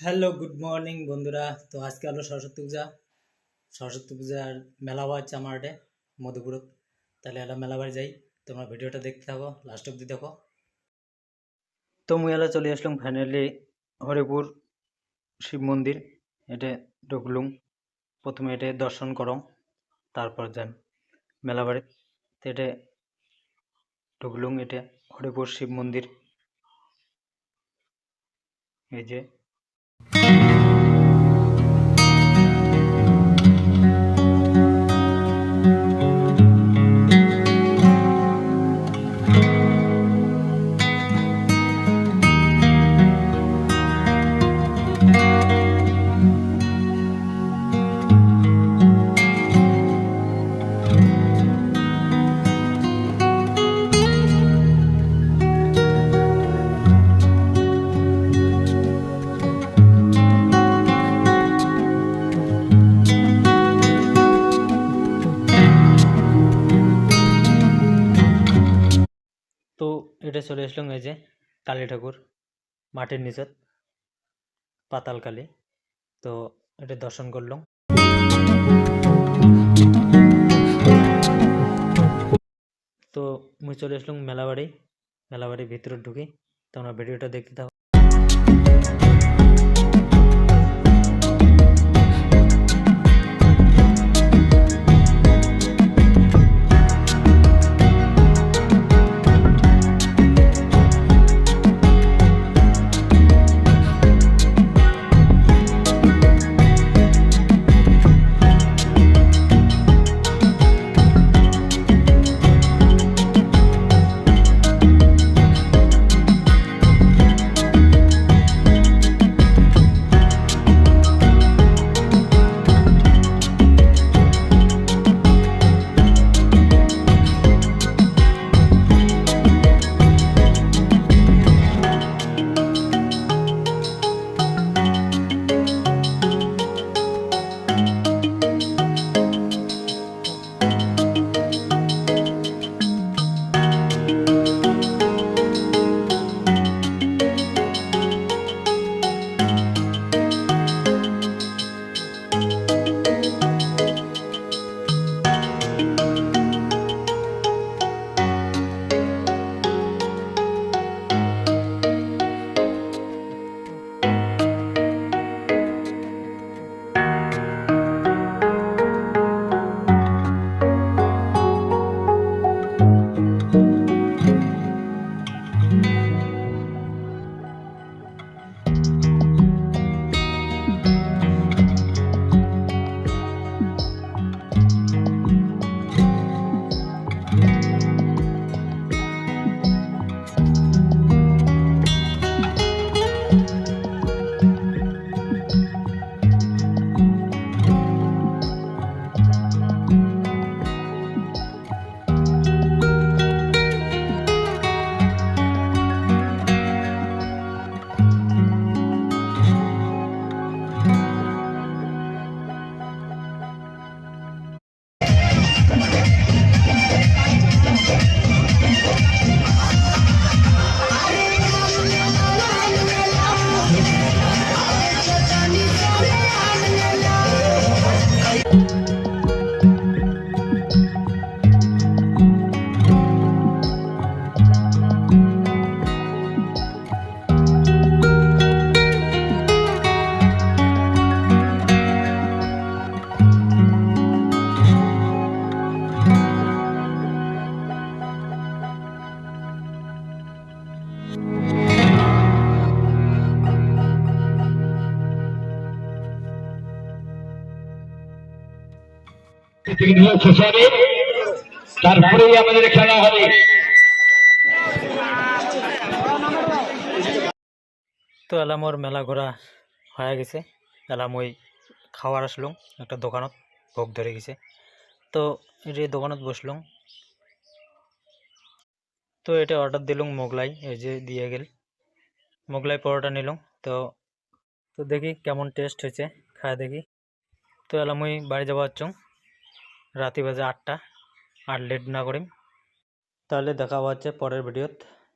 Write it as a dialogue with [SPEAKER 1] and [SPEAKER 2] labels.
[SPEAKER 1] Hello, good morning বন্ধুরা। তো আজকে হলো সরস্বতী পূজা। সরস্বতী পূজার মেলা হচ্ছে আমার আটে মধুপুরত তাহলে মেলা বাড়ি যাই। তোমরা ভিডিওটা দেখতে থাকো লাস্ট অব্দি দেখো। তো মুই এলা চলে আসলাম ফাইনালি হরিপুর শিব মন্দির। এটা ঢুকলুম। প্রথমে এটা দর্শন করো তারপর যাই মেলা বাড়ি। তো এটা ঢুকলুম এটা হরিপুর শিব মন্দির। এই যে এটা চলে আসলাম এই যে কালী ঠাকুর, মাটির নিচত, পাতাল কালী। তো এটা দর্শন করলাম। তো মুই চলে আসলাম মেলাবাড়ি, মেলাবাড়ির ভিতরে ঢুকি। তোমরা ভিডিওটা দেখতে থাকো।
[SPEAKER 2] Bye. তারপরেই আমাদের খেলা হবে।
[SPEAKER 1] তো এলাম ওর মেলা ঘোরা হয়ে গেছে। এলাম ওই খাওয়ার আসলাম, একটা দোকানত, ভোগ ধরে গেছে। তো এটা দোকানত বসলাম। তো এটা অর্ডার দিলাম মোগলাই, এই যে দিয়ে গেল। মোগলাই পরোটা নিলাম, তো তো দেখি কেমন টেস্ট হয়েছে, খায় দেখি। তো এলাম ওই বাড়ি যাওয়া হচ্ছ রাতি বাজে আটটা আর লেট না করিম তাহলে দেখা হচ্ছে পরের ভিডিওত।